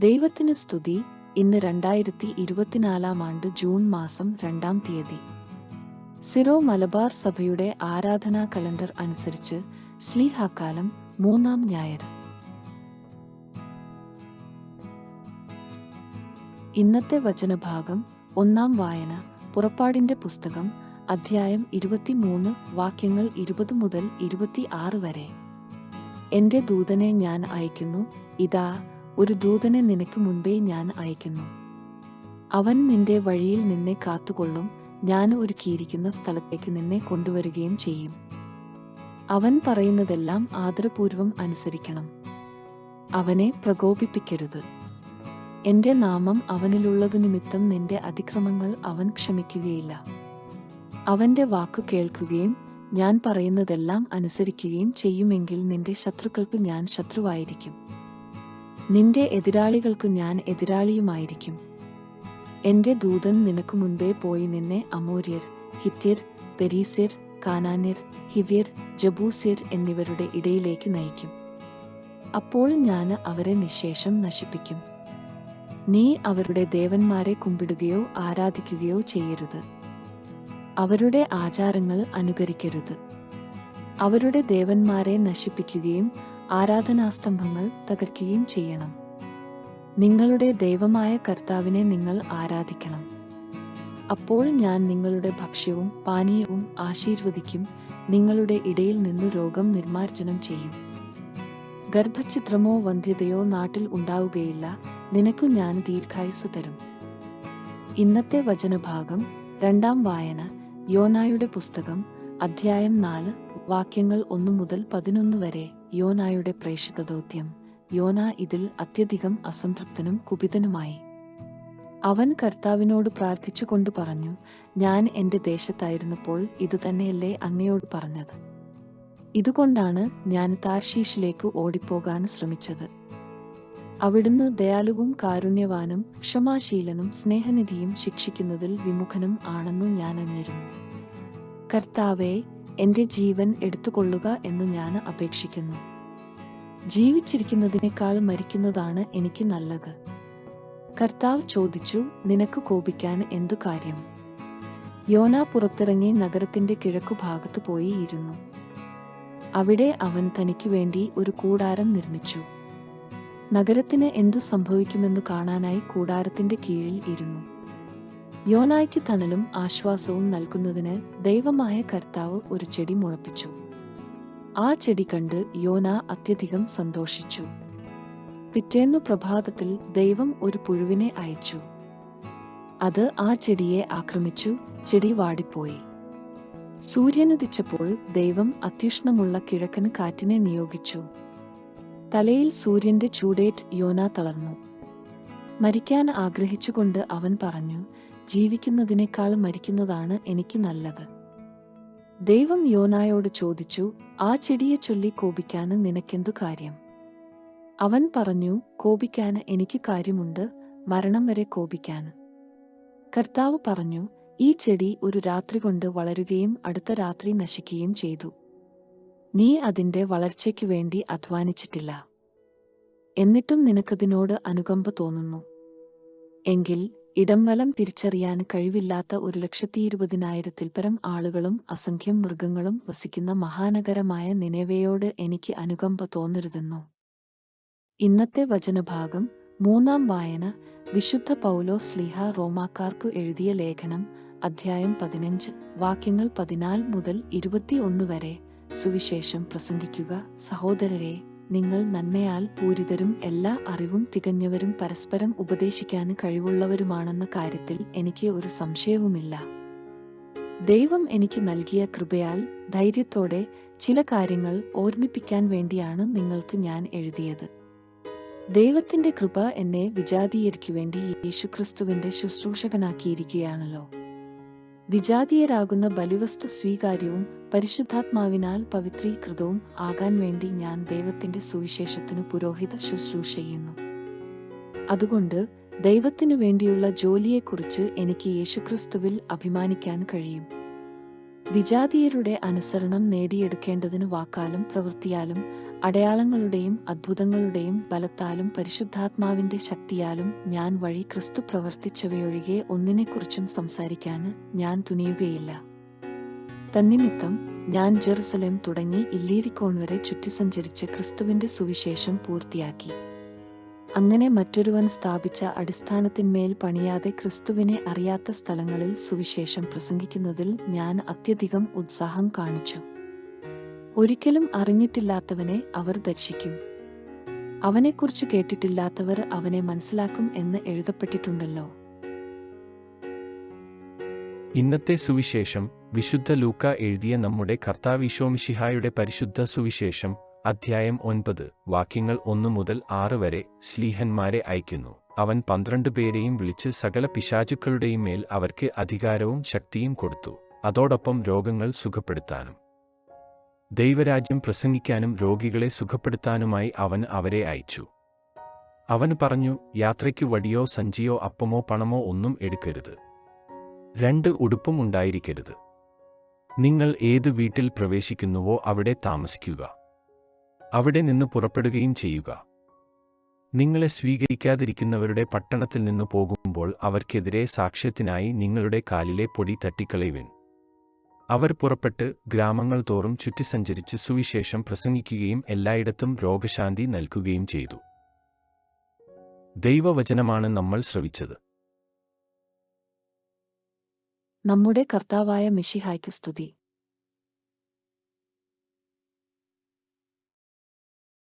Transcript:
ദൈവത്തിന് സ്തുതി. ഇന്ന് രണ്ടായിരത്തി ഇരുപത്തിനാലാം ആണ്ട് ജൂൺ മാസം രണ്ടാം തീയതി. സിറോ മലബാർ സഭയുടെ ആരാധനാ കലണ്ടർ അനുസരിച്ച് ശ്ലീഹാക്കാലം മൂന്നാം ഞായർ. ഇന്നത്തെ വചനഭാഗം ഒന്നാം വായന പുറപ്പാടിന്റെ പുസ്തകം അധ്യായം ഇരുപത്തിമൂന്ന് വാക്യങ്ങൾ ഇരുപത് മുതൽ ഇരുപത്തി ആറ് വരെ. എന്റെ ദൂതനെ ഞാൻ അയക്കുന്നു ഇതാ ഒരു ദൂതനെ നിനക്ക് മുൻപേ ഞാൻ അയക്കുന്നു. അവൻ നിന്റെ വഴിയിൽ നിന്നെ കാത്തുകൊള്ളും. ഞാൻ ഒരുക്കിയിരിക്കുന്ന സ്ഥലത്തേക്ക് നിന്നെ കൊണ്ടുവരികയും ചെയ്യും. അവൻ പറയുന്നതെല്ലാം ആദരപൂർവം അനുസരിക്കണം. അവനെ പ്രകോപിപ്പിക്കരുത്. എന്റെ നാമം അവനിലുള്ളതു നിമിത്തം നിന്റെ അതിക്രമങ്ങൾ അവൻ ക്ഷമിക്കുകയില്ല. അവന്റെ വാക്കു കേൾക്കുകയും ഞാൻ പറയുന്നതെല്ലാം അനുസരിക്കുകയും ചെയ്യുമെങ്കിൽ നിന്റെ ശത്രുക്കൾക്ക് ഞാൻ ശത്രുവായിരിക്കും. നിന്റെ എതിരാളികൾക്ക് ഞാൻ എതിരാളിയുമായിരിക്കും. എന്റെ ദൂതൻ നിനക്ക് മുൻപേ പോയി നിന്നെ അമോര്യർ ഹിത്യർ പെരീസ്യർ കാനാന്യർ ഹിവ്യർ ജബൂസ്യർ എന്നിവരുടെ ഇടയിലേക്ക് നയിക്കും. അപ്പോൾ ഞാൻ അവരെ നിശേഷം നശിപ്പിക്കും. നീ അവരുടെ ദേവന്മാരെ കുമ്പിടുകയോ ആരാധിക്കുകയോ ചെയ്യരുത്. അവരുടെ ആചാരങ്ങൾ അനുകരിക്കരുത്. അവരുടെ ദേവന്മാരെ നശിപ്പിക്കുകയും ആരാധനാസ്തംഭങ്ങൾ തകർക്കുകയും ചെയ്യണം. നിങ്ങളുടെ ദൈവമായ കർത്താവിനെ നിങ്ങൾ ആരാധിക്കണം. അപ്പോൾ ഞാൻ നിങ്ങളുടെ ഭക്ഷ്യവും പാനീയവും ആശീർവദിക്കും നിങ്ങളുടെ ഇടയിൽ നിന്ന് രോഗം നിർമാർജനം ചെയ്യും. ഗർഭഛിദ്രമോ വന്ധ്യതയോ നാട്ടിൽ ഉണ്ടാവുകയില്ല നിനക്കു ഞാൻ ദീർഘായുസ് തരും. ഇന്നത്തെ വചനഭാഗം രണ്ടാം വായന യോനായുടെ പുസ്തകം അധ്യായം നാല് വാക്യങ്ങൾ ഒന്നു മുതൽ പതിനൊന്ന് വരെ. യോനായുടെ പ്രേഷിത ദൗത്യം യോന ഇതിൽ അത്യധികം അസംതൃപ്തനും കുപിതനുമായി. അവൻ കർത്താവിനോട് പ്രാർത്ഥിച്ചുകൊണ്ട് പറഞ്ഞു ഞാൻ എന്റെ ദേശത്തായിരുന്നപ്പോൾ ഇതുതന്നെയല്ലേ അങ്ങയോട് പറഞ്ഞത്. ഇതുകൊണ്ടാണ് ഞാൻ താർഷീഷിലേക്ക് ഓടിപ്പോകാൻ ശ്രമിച്ചത്. അവിടുന്ന് ദയാലുവും കാരുണ്യവാനും ക്ഷമാശീലനും സ്നേഹനിധിയും ശിക്ഷിക്കുന്നതിൽ വിമുഖനും ആണെന്നു ഞാൻ അറിഞ്ഞിരുന്നു. കർത്താവെ എന്റെ ജീവൻ എടുത്തുകൊള്ളുക എന്ന് ഞാൻ അപേക്ഷിക്കുന്നു. ജീവിച്ചിരിക്കുന്നതിനേക്കാൾ മരിക്കുന്നതാണ് എനിക്ക് നല്ലത്. കർത്താവ് ചോദിച്ചു നിനക്ക് കോപിക്കാൻ എന്തു കാര്യം? യോന പുറത്തിറങ്ങി നഗരത്തിന്റെ കിഴക്കുഭാഗത്ത് പോയി ഇരുന്നു. അവിടെ അവൻ തനിക്ക് വേണ്ടി ഒരു കൂടാരം നിർമ്മിച്ചു. നഗരത്തിന് എന്തു സംഭവിക്കുമെന്നു കാണാനായി കൂടാരത്തിന്റെ കീഴിൽ ഇരുന്നു. യോനായ്ക്ക് തണലും ആശ്വാസവും നൽകുന്നതിന് ദൈവമായ കർത്താവ് ഒരു ചെടി മുളപ്പിച്ചു ആ ചെടി കണ്ട് യോന അത്യധികം സന്തോഷിച്ചു. പിറ്റേന്നു പ്രഭാതത്തിൽ ദൈവം ഒരു പുഴുവിനെ അയച്ചു. അത് ആ ചെടിയെ ആക്രമിച്ചു ചെടി വാടിപ്പോയി. സൂര്യനുദിച്ചപ്പോൾ ദൈവം അത്യുഷ്ണമുള്ള കിഴക്കന് കാറ്റിനെ നിയോഗിച്ചു. തലയിൽ സൂര്യന്റെ ചൂടേറ്റ് യോന തളർന്നു. മരിക്കാൻ ആഗ്രഹിച്ചുകൊണ്ട് അവൻ പറഞ്ഞു ജീവിക്കുന്നതിനേക്കാൾ മരിക്കുന്നതാണ് എനിക്ക് നല്ലത്. ദൈവം യോനായോട് ചോദിച്ചു ആ ചെടിയെ ചൊല്ലി കോപിക്കാന് നിനക്കെന്തു കാര്യം? അവൻ പറഞ്ഞു കോപിക്കാന് എനിക്ക് കാര്യമുണ്ട് മരണം വരെ കോപിക്കാൻ കർത്താവ് പറഞ്ഞു ഈ ചെടി ഒരു രാത്രി കൊണ്ട് വളരുകയും അടുത്ത രാത്രി നശിക്കുകയും ചെയ്തു. നീ അതിന്റെ വളർച്ചയ്ക്കു വേണ്ടി അധ്വാനിച്ചിട്ടില്ല. എന്നിട്ടും നിനക്കതിനോട് അനുകമ്പ തോന്നുന്നു. എങ്കിൽ ഇടംവലം തിരിച്ചറിയാൻ കഴിവില്ലാത്ത ഒരു ലക്ഷത്തി ഇരുപതിനായിരത്തിൽ പരം ആളുകളും അസംഖ്യം മൃഗങ്ങളും വസിക്കുന്ന മഹാനഗരമായ നിലവയോട് എനിക്ക് അനുകമ്പ തോന്നരുതെന്നു. ഇന്നത്തെ വചനഭാഗം മൂന്നാം വായന വിശുദ്ധ പൗലോ സ്ലിഹ റോമാക്കാർക്കു എഴുതിയ ലേഖനം അധ്യായം പതിനഞ്ച് വാക്യങ്ങൾ പതിനാല് മുതൽ ഇരുപത്തിയൊന്ന് വരെ സുവിശേഷം പ്രസംഗിക്കുക. സഹോദരരെ നിങ്ങൾ നന്മയാൽ പൂരിതരും എല്ലാ അറിവും തികഞ്ഞവരും പരസ്പരം ഉപദേശിക്കാൻ കഴിവുള്ളവരുമാണെന്ന കാര്യത്തിൽ എനിക്ക് ഒരു സംശയവുമില്ല. ദൈവം എനിക്ക് നൽകിയ കൃപയാൽ ധൈര്യത്തോടെ ചില കാര്യങ്ങൾ ഓർമ്മിപ്പിക്കാൻ വേണ്ടിയാണ് നിങ്ങൾക്ക് ഞാൻ എഴുതിയത്. ദൈവത്തിന്റെ കൃപ എന്നെ വിജാതീയർക്കു വേണ്ടി യേശുക്രിസ്തുവിന്റെ ശുശ്രൂഷകനാക്കിയിരിക്കുകയാണല്ലോ. വിജാതീയരാകുന്ന ബലിവസ്തു സ്വീകാര്യവും പരിശുദ്ധാത്മാവിനാൽ പവിത്രീകൃതവും ആകാൻ വേണ്ടി ഞാൻ ദൈവത്തിന്റെ സുവിശേഷത്തിനു പുരോഹിത ശുശ്രൂഷ ചെയ്യുന്നു അതുകൊണ്ട് ദൈവത്തിനു വേണ്ടിയുള്ള ജോലിയെക്കുറിച്ച് എനിക്ക് യേശുക്രിസ്തുവിൽ അഭിമാനിക്കാൻ കഴിയും. വിജാതീയരുടെ അനുസരണം നേടിയെടുക്കേണ്ടതിനു വാക്കാലും പ്രവൃത്തിയാലും അടയാളങ്ങളുടെയും അത്ഭുതങ്ങളുടെയും ബലത്താലും പരിശുദ്ധാത്മാവിന്റെ ശക്തിയാലും ഞാൻ വഴി ക്രിസ്തു പ്രവർത്തിച്ചവയൊഴികെ ഒന്നിനെക്കുറിച്ചും സംസാരിക്കാൻ ഞാൻ തുനിയുകയില്ല. തന്നിമിത്തം ഞാൻ ജെറുസലേം തുടങ്ങി ഇല്ലീരിക്കോൺ വരെ ചുറ്റി സഞ്ചരിച്ച് ക്രിസ്തുവിന്റെ സുവിശേഷം പൂർത്തിയാക്കി. അങ്ങനെ മറ്റൊരുവൻ സ്ഥാപിച്ച അടിസ്ഥാനത്തിന്മേൽ പണിയാതെ ക്രിസ്തുവിനെ അറിയാത്ത സ്ഥലങ്ങളിൽ സുവിശേഷം പ്രസംഗിക്കുന്നതിൽ ഞാൻ അത്യധികം ഉത്സാഹം കാണിച്ചു. ഒരിക്കലും അറിഞ്ഞിട്ടില്ലാത്തവനെ അവർ ദർശിക്കും. അവനെക്കുറിച്ച് കേട്ടിട്ടില്ലാത്തവർ അവനെ മനസ്സിലാക്കും എന്ന് എഴുതപ്പെട്ടിട്ടുണ്ടല്ലോ. ഇന്നത്തെ സുവിശേഷം വിശുദ്ധ ലൂക്ക എഴുതിയ നമ്മുടെ കർത്താവിശോമിഷിഹായുടെ പരിശുദ്ധ സുവിശേഷം അധ്യായം ഒൻപത് വാക്യങ്ങൾ ഒന്നു മുതൽ ആറ് വരെ ശ്ലീഹന്മാരെ അയക്കുന്നു അവൻ പന്ത്രണ്ട് പേരെയും വിളിച്ച് സകല പിശാചുക്കളുടെയും മേൽ അവർക്ക് അധികാരവും ശക്തിയും കൊടുത്തു. അതോടൊപ്പം രോഗങ്ങൾ സുഖപ്പെടുത്താനും. ദൈവരാജ്യം പ്രസംഗിക്കാനും രോഗികളെ സുഖപ്പെടുത്താനുമായി അവൻ അവരെ അയച്ചു. അവൻ പറഞ്ഞു യാത്രയ്ക്ക് വടിയോ സഞ്ചിയോ അപ്പമോ പണമോ ഒന്നും എടുക്കരുത്. രണ്ട് ഉടുപ്പും ഉണ്ടായിരിക്കരുത്. നിങ്ങൾ ഏത് വീട്ടിൽ പ്രവേശിക്കുന്നുവോ അവിടെ താമസിക്കുക. അവിടെ നിന്ന് പുറപ്പെടുകയും ചെയ്യുക. നിങ്ങളെ സ്വീകരിക്കാതിരിക്കുന്നവരുടെ പട്ടണത്തിൽ നിന്ന് പോകുമ്പോൾ അവർക്കെതിരെ സാക്ഷ്യത്തിനായി നിങ്ങളുടെ കാലിലെ പൊടി തട്ടിക്കളയുവിൻ. അവർ പുറപ്പെട്ട് ഗ്രാമങ്ങൾ തോറും ചുറ്റി സഞ്ചരിച്ച് സുവിശേഷം പ്രസംഗിക്കുകയും എല്ലായിടത്തും രോഗശാന്തി നൽകുകയും ചെയ്തു. ദൈവവചനമാണ് നമ്മൾ ശ്രവിച്ചത്. നമ്മുടെ കർത്താവായ മിഷിഹായ്ക്ക് സ്തുതി.